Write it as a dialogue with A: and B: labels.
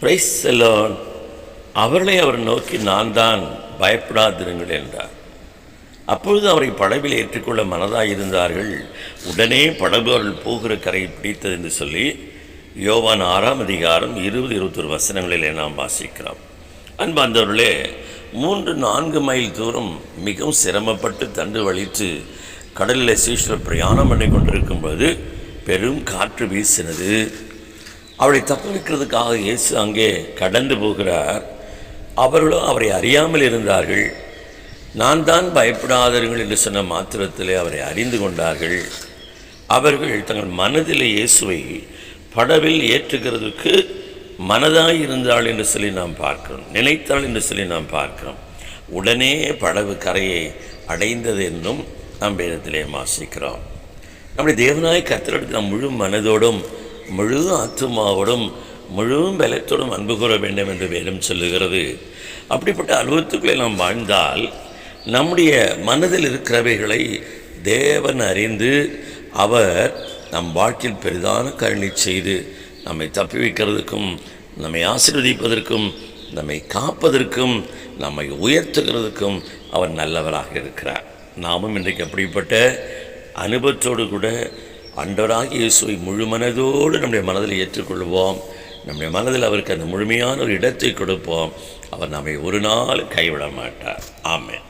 A: Price செல்லோன் அவர்களை அவர் நோக்கி நான் தான் பயப்படாதிருங்கள் என்றார். அப்பொழுது அவரை படவில் ஏற்றுக்கொள்ள மனதாக இருந்தார்கள் உடனே படகு அவர்கள் போகிற கரையை பிடித்தது என்று சொல்லி யோவான் ஆறாம் அதிகாரம் இருபது இருபத்தொரு வசனங்களிலே நாம் வாசிக்கிறோம். அன்பாந்தவர்களே மூன்று நான்கு மைல் தூரம் மிகவும் சிரமப்பட்டு தண்டு வலித்து கடலில் சீஸ்வரர் பிரயாணம் பண்ணி கொண்டிருக்கும்போது பெரும் காற்று வீசினது. அவளை தப்புவிக்கிறதுக்காக இயேசு அங்கே கடந்து போகிறார். அவர்களும் அவரை அறியாமல் இருந்தார்கள். நான் தான் பயப்படாதவர்கள் என்று சொன்ன மாத்திரத்திலே அவரை அறிந்து கொண்டார்கள். அவர்கள் தங்கள் மனதில் இயேசுவை படவில் ஏற்றுகிறதுக்கு மனதாக இருந்தாள் என்று சொல்லி நாம் பார்க்கிறோம். நினைத்தாள் என்று சொல்லி நாம் பார்க்கிறோம். உடனே படவு கரையை அடைந்தது என்னும் நாம் வேதத்திலே வாசிக்கிறோம். நம்முடைய தேவநாய கத்தரிடத்தில் நாம் முழு மனதோடும் முழு ஆத்துமாவோடும் முழு பலத்தோடும் அன்பு கூற வேண்டும் என்று வேதம் சொல்லுகிறது. அப்படிப்பட்ட அனுபவத்துக்குள்ளே நாம் வாழ்ந்தால் நம்முடைய மனதில் இருக்கிறவைகளை தேவன் அறிந்து அவர் நம் வாழ்க்கையில் பெரிதான கருணை செய்து நம்மை தப்பி வைக்கிறதுக்கும் நம்மை ஆசீர்வதிப்பதற்கும் நம்மை காப்பதற்கும் நம்மை உயர்த்துகிறதுக்கும் அவர் நல்லவராக இருக்கிறார். நாமும் இன்றைக்கு அப்படிப்பட்ட அனுபவத்தோடு கூட அன்றராக இயேசுவை முழு மனதோடு நம்முடைய மனதில் ஏற்றுக்கொள்வோம். நம்முடைய மனதில் அவருக்கு அந்த முழுமையான ஒரு இடத்தை கொடுப்போம். அவர் நம்மை ஒரு நாள் கைவிட மாட்டார் ஆமேன்.